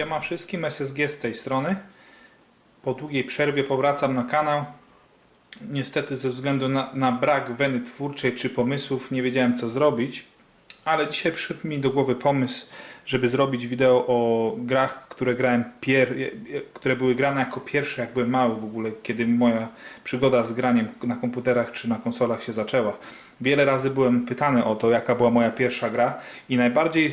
Siema wszystkim, SSG z tej strony. Po długiej przerwie powracam na kanał. Niestety ze względu na, na brak weny twórczej czy pomysłów nie wiedziałem co zrobić. Ale dzisiaj przyszedł mi do głowy pomysł, żeby zrobić wideo o grach, które grałem pier... które były grane jako pierwsze, jak byłem mały w ogóle, kiedy moja przygoda z graniem na komputerach czy na konsolach się zaczęła. Wiele razy byłem pytany o to, jaka była moja pierwsza gra i najbardziej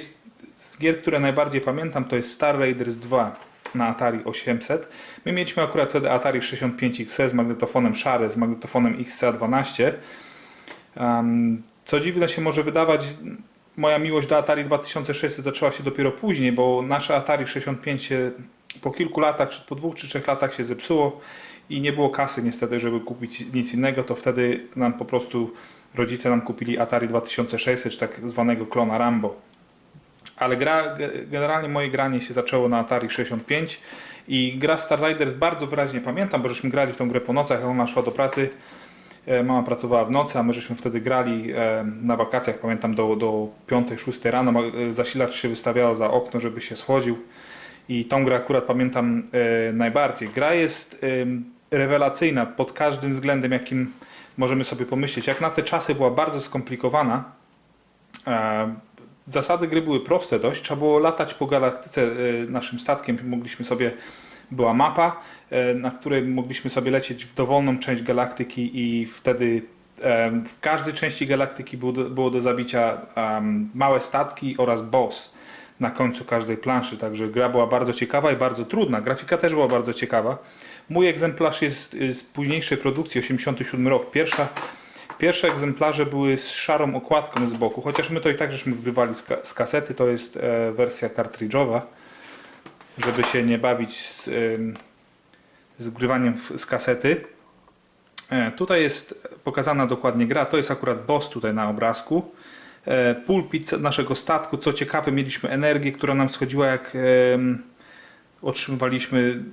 z, gier, które najbardziej pamiętam, to jest Star Raiders 2 na Atari 800. My mieliśmy akurat wtedy Atari 65XE z magnetofonem szary, z magnetofonem XCA12. Um, co dziwne się może wydawać, moja miłość do Atari 2600 zaczęła się dopiero później, bo nasze Atari 65 się po kilku latach, po dwóch czy trzech latach się zepsuło i nie było kasy niestety, żeby kupić nic innego, to wtedy nam po prostu rodzice nam kupili Atari 2600, czy tak zwanego klona Rambo. Ale gra, generalnie moje granie się zaczęło na Atari 65 i gra Star Riders bardzo wyraźnie pamiętam, bo żeśmy grali w tą grę po nocach, ona szła do pracy. E, Mama pracowała w nocy, a my żeśmy wtedy grali e, na wakacjach, pamiętam do, do 5-6 rano. E, Zasilacz się wystawiało za okno, żeby się schodził. I tą grę akurat pamiętam najbardziej. Gra jest rewelacyjna pod każdym względem, jakim możemy sobie pomyśleć. Jak na te czasy była bardzo skomplikowana. Zasady gry były proste dość. Trzeba było latać po galaktyce e, naszym statkiem. Mogliśmy sobie, była mapa, e, na której mogliśmy sobie lecieć w dowolną część galaktyki i wtedy e, w każdej części galaktyki było do, było do zabicia małe statki oraz boss na końcu każdej planszy. Także gra była bardzo ciekawa i bardzo trudna. Grafika też była bardzo ciekawa. Mój egzemplarz jest z późniejszej produkcji, 87 rok. Pierwsza, pierwsze egzemplarze były z szarą okładką z boku, chociaż my to i tak żeśmy wgrywali z, ka- z kasety. To jest e, wersja kartridżowa, żeby się nie bawić z, ym, z grywaniem w, z kasety. E, Tutaj jest pokazana dokładnie gra. To jest akurat boss tutaj na obrazku. E, Pulpit naszego statku. Co ciekawe, mieliśmy energię, która nam schodziła jak em, otrzymywaliśmy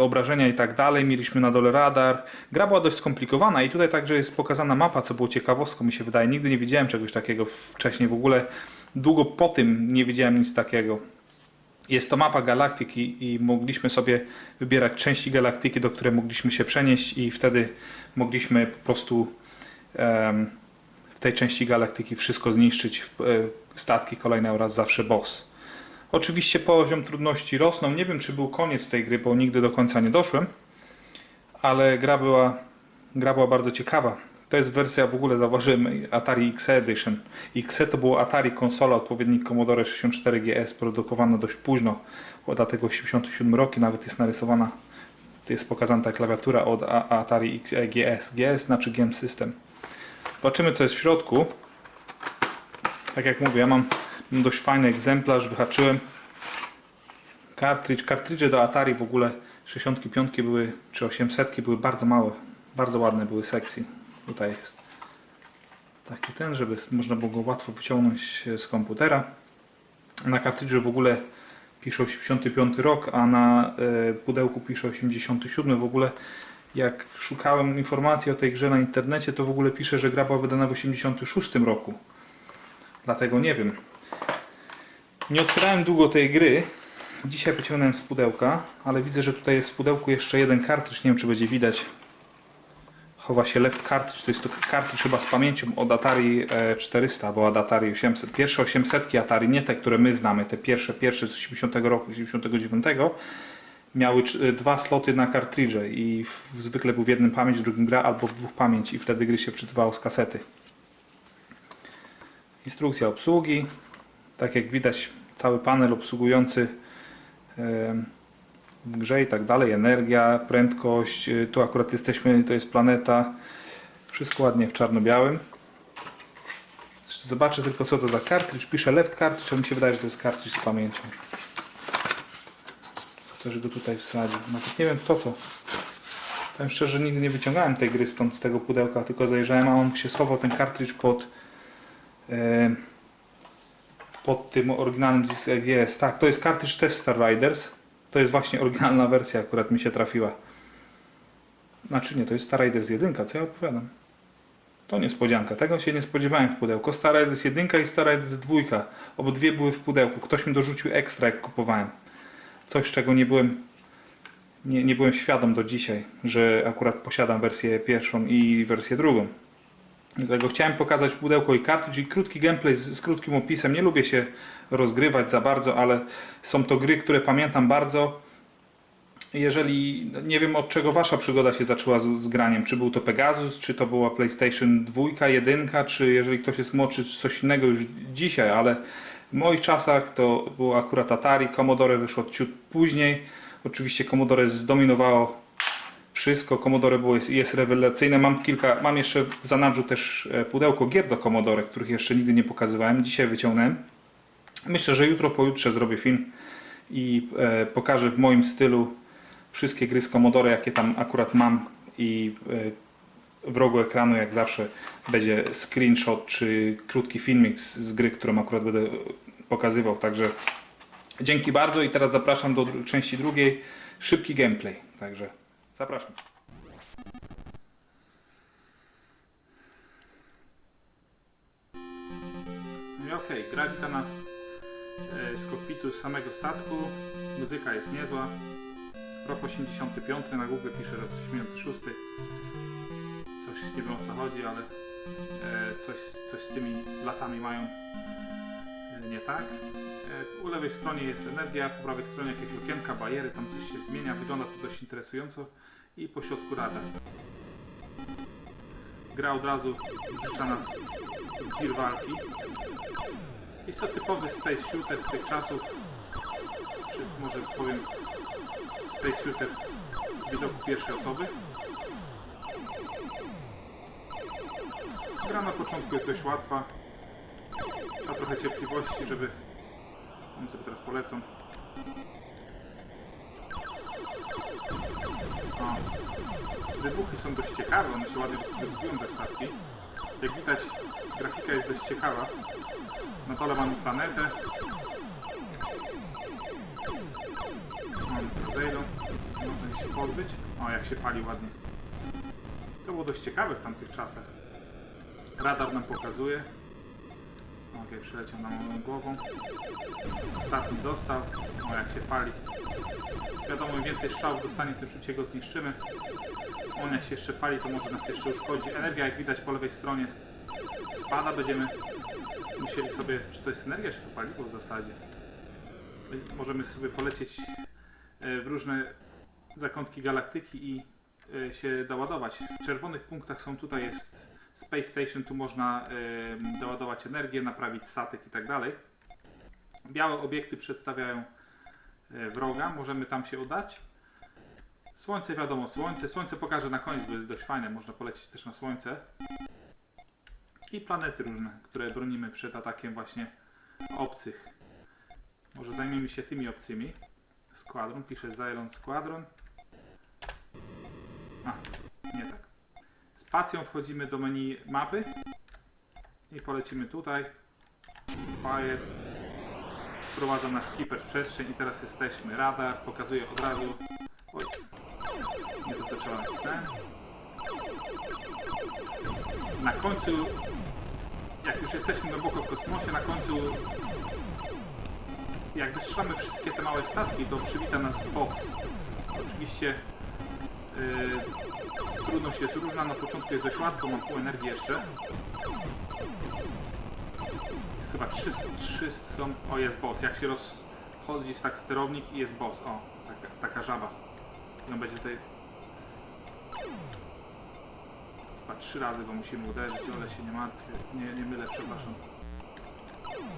obrażenia i tak dalej. Mieliśmy na dole radar. Gra była dość skomplikowana i tutaj także jest pokazana mapa, co było ciekawostką mi się wydaje. Nigdy nie widziałem czegoś takiego wcześniej. W ogóle długo po tym nie widziałem nic takiego. Jest to mapa galaktyki i mogliśmy sobie wybierać części galaktyki, do której mogliśmy się przenieść i wtedy mogliśmy po prostu w tej części galaktyki wszystko zniszczyć, e, statki kolejne oraz zawsze boss. Oczywiście poziom trudności rosnął. Nie wiem, czy był koniec tej gry, bo nigdy do końca nie doszłem, ale gra była, gra była bardzo ciekawa. To jest wersja, w ogóle zauważyłem, Atari XE Edition. XE to było Atari konsola, odpowiednik Commodore 64 GS, produkowana dość późno, dlatego 87 roki, nawet jest narysowana, to jest pokazana ta klawiatura od Atari XE GS. GS znaczy Game System. Zobaczymy, co jest w środku. Tak jak mówię, ja mam dość fajny egzemplarz, wyhaczyłem. Kartridż, kartridże do Atari w ogóle 65 były, czy 800 były bardzo małe, bardzo ładne były sekcji. Tutaj jest taki ten, żeby można było go łatwo wyciągnąć z komputera. Na kartridżu w ogóle pisze 85 rok, a na e, pudełku pisze 87. W ogóle jak szukałem informacji o tej grze na internecie, to w ogóle pisze, że gra była wydana w 86 roku. Dlatego nie wiem. Nie otwierałem długo tej gry. Dzisiaj wyciągnąłem z pudełka, ale widzę, że tutaj jest w pudełku jeszcze jeden kartridż. Nie wiem, czy będzie widać. Chowa się left cartridge. To jest to kartridż chyba z pamięcią od Atari e, 400 albo od Atari 800. Pierwsze 800 Atari, nie te, które my znamy, te pierwsze, pierwsze z 80 roku, 89 miały e, dwa sloty na kartridże i zwykle był w jednym pamięć, w drugim gra albo w dwóch pamięć i wtedy gry się wczytywało z kasety. Instrukcja obsługi. Tak jak widać, cały panel obsługujący grze i tak dalej. Energia, prędkość. y, Tu akurat jesteśmy, to jest planeta. Wszystko ładnie w czarno-białym. Zobaczę tylko co to za kartridż. Pisze left cartridge, ale mi się wydaje, że to jest kartridż z pamięcią. Ktoś go tutaj wsadził. Nawet nie wiem kto to. Powiem szczerze, nigdy nie wyciągałem tej gry stąd z tego pudełka, tylko zajrzałem, a on się schował ten kartridż pod e, pod tym oryginalnym z EGS. Tak, to jest kartridż też Star Riders. To jest właśnie oryginalna wersja, akurat mi się trafiła. Znaczy nie, to jest Star Riders 1, co ja opowiadam. To niespodzianka, tego się nie spodziewałem w pudełku. Star Riders 1 i Star Riders 2. Obydwie były w pudełku. Ktoś mi dorzucił ekstra jak kupowałem. coś, czego nie byłem, nie, nie byłem świadom do dzisiaj, że akurat posiadam wersję pierwszą i wersję drugą. Dlatego chciałem pokazać pudełko i kartridż i krótki gameplay z, z krótkim opisem. Nie lubię się rozgrywać za bardzo, ale są to gry, które pamiętam bardzo. Jeżeli nie wiem od czego wasza przygoda się zaczęła z, z graniem, czy był to Pegasus, czy to była PlayStation 2, 1, czy jeżeli ktoś jest młodszy, coś innego już dzisiaj, ale w moich czasach to było akurat Atari, Commodore wyszło ciut później. Oczywiście Commodore zdominowało wszystko. Commodore było, jest, jest rewelacyjne. Mam kilka, mam jeszcze w zanadrzu też e, pudełko gier do Commodore, których jeszcze nigdy nie pokazywałem. Dzisiaj wyciągnąłem. Myślę, że jutro, pojutrze zrobię film i e, pokażę w moim stylu wszystkie gry z Commodore, jakie tam akurat mam i e, w rogu ekranu jak zawsze będzie screenshot czy krótki filmik z, z gry, którą akurat będę pokazywał. Także dzięki bardzo i teraz zapraszam do części drugiej. Szybki gameplay. Także zapraszam. No Okej, gra wita nas e, z kokpitu samego statku. Muzyka jest niezła. Rok 85, na Google pisze raz 86. Coś nie wiem o co chodzi, ale e, coś, coś z tymi latami mają nie tak. E, u lewej stronie jest energia, po prawej stronie jakieś okienka, bariery, tam coś się zmienia. Wygląda to dość interesująco. I po środku radar. Gra od razu wrzuca nas w tir walki. Jest to typowy space shooter tych czasów, czy może powiem space shooter widoku pierwszej osoby. Gra na początku jest dość łatwa. Trzeba trochę cierpliwości, żeby... Oni sobie teraz polecą. O. Wybuchy są dość ciekawe, one się ładnie rozpryzgują te statki. Jak widać, grafika jest dość ciekawa. Na dole mamy planetę. Mamy Zejdą. Można ich się pozbyć. O, jak się pali ładnie. To było dość ciekawe w tamtych czasach. Radar nam pokazuje. Okej, przyleciał na moją głową. Ostatni został. O, jak się pali. Wiadomo, im więcej strzałów dostanie, tym szybciej go zniszczymy. On jak się jeszcze pali, to może nas jeszcze uszkodzić. Energia, jak widać po lewej stronie, spada. Będziemy musieli sobie, czy to jest energia, czy to paliwo w zasadzie. Możemy sobie polecieć e, w różne zakątki galaktyki i e, się doładować. W czerwonych punktach są tutaj jest Space Station, tu można e, doładować energię, naprawić statek i tak dalej. Białe obiekty przedstawiają e, wroga, możemy tam się udać. Słońce, wiadomo, słońce. Słońce pokażę na koniec, bo jest dość fajne. Można polecieć też na słońce. I planety różne, które bronimy przed atakiem właśnie obcych. Może zajmijmy się tymi obcymi. Squadron, pisze Zylon Squadron. A. Spacją wchodzimy do menu mapy i polecimy tutaj. Fire. Wprowadza nas w hiperprzestrzeń i teraz jesteśmy. Radar pokazuje od razu. Oj, nie to zaczęłam ten. Na końcu, jak już jesteśmy głęboko w kosmosie, na końcu jak wystrzelamy wszystkie te małe statki, to przywita nas box. Oczywiście yy, trudność jest różna, na początku jest dość łatwo, mam pół energii jeszcze. Jest chyba trzy, trzy są... O, jest boss. Jak się rozchodzi tak sterownik i jest boss. O, taka, taka żaba. No będzie tutaj... Chyba trzy razy go musimy uderzyć, ale się nie martwię. Nie, nie mylę, przepraszam.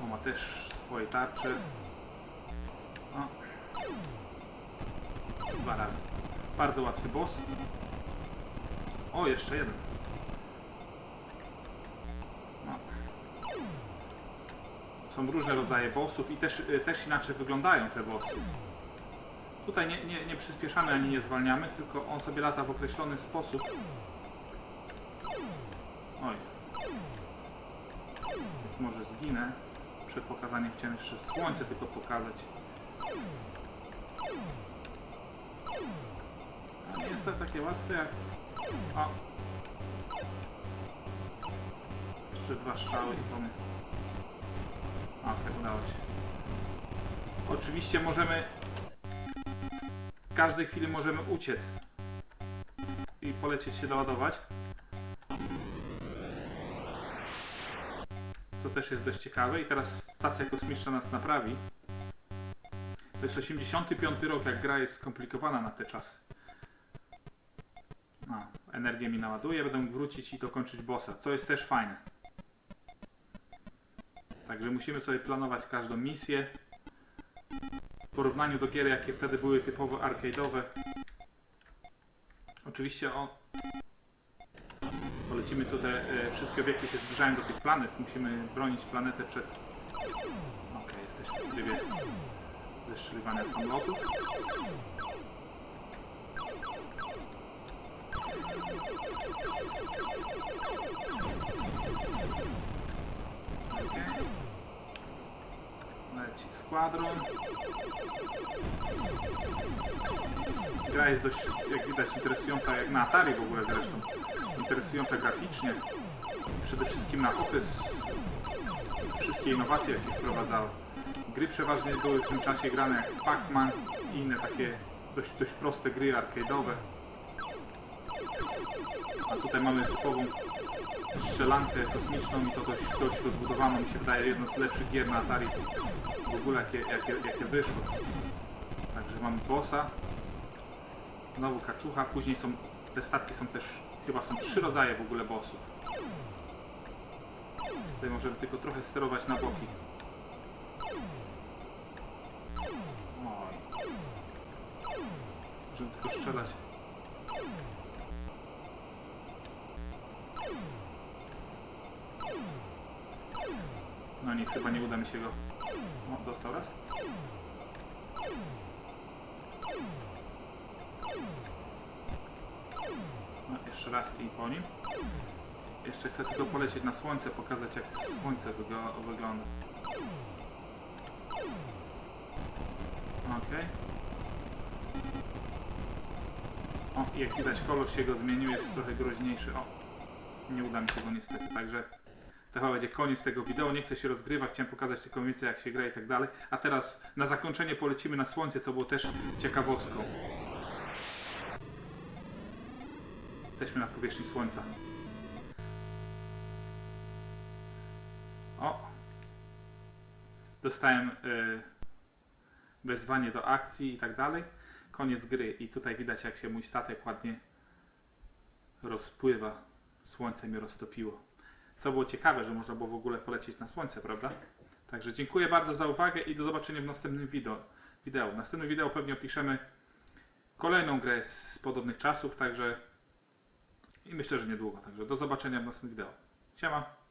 O, ma też swoje tarcze. O. Dwa razy. Bardzo łatwy boss. O, jeszcze jeden. No. Są różne rodzaje bossów i też, y, też inaczej wyglądają te bossy. Tutaj nie, nie, nie przyspieszamy ani nie zwalniamy, tylko on sobie lata w określony sposób. Oj. Może zginę. Przed pokazaniem chciałem jeszcze słońce tylko pokazać. Nie jest to takie łatwe jak... O! Jeszcze dwa strzały i pomy. Okej, udało się. Oczywiście możemy W każdej chwili możemy uciec i polecieć się doładować. Co też jest dość ciekawe. I teraz stacja kosmiczna nas naprawi. To jest 85 rok, jak gra jest skomplikowana na te czasy. No, energię mi naładuje, będę mógł wrócić i dokończyć bossa, co jest też fajne. Także musimy sobie planować każdą misję. W porównaniu do gier, jakie wtedy były typowo arcade'owe. Oczywiście o... Polecimy tutaj, e, wszystkie obiekty się zbliżają do tych planet. Musimy bronić planetę przed... Ok, jesteśmy w trybie zestrzeliwania samolotów. Okej. Leci składron. Gra jest dość, jak widać, interesująca, jak na Atari w ogóle zresztą. Interesująca graficznie. Przede wszystkim na okres wszystkie innowacje, jakie wprowadzała. Gry przeważnie były w tym czasie grane jak Pac-Man i inne takie dość, dość proste gry arcade'owe. A tutaj mamy typową strzelankę kosmiczną i to dość, dość rozbudowaną. Mi się wydaje jedno z lepszych gier na Atari w ogóle jakie, jakie, jakie wyszło. Także mamy bossa. Znowu kaczucha. Później są, te statki są też, chyba są trzy rodzaje w ogóle bossów. Tutaj możemy tylko trochę sterować na boki. Oj. Możemy tylko strzelać. No nic, chyba nie uda mi się go... O, dostał raz. No, jeszcze raz i po nim. Jeszcze chcę tylko polecieć na słońce, pokazać jak słońce wygl- wygląda. Okej. O, i jak widać kolor się go zmienił, jest trochę groźniejszy. O, nie uda mi się go niestety, także to chyba będzie koniec tego wideo. Nie chcę się rozgrywać, chciałem pokazać tylko więcej jak się gra i tak dalej. A teraz na zakończenie polecimy na słońce, co było też ciekawostką. Jesteśmy na powierzchni słońca. O! Dostałem y, wezwanie do akcji i tak dalej. Koniec gry i tutaj widać jak się mój statek ładnie rozpływa. Słońce mnie roztopiło. Co było ciekawe, że można było w ogóle polecieć na słońce, prawda? Także dziękuję bardzo za uwagę i do zobaczenia w następnym wideo. wideo. W następnym wideo pewnie opiszemy kolejną grę z podobnych czasów, także i myślę, że niedługo. Także do zobaczenia w następnym wideo. Siema!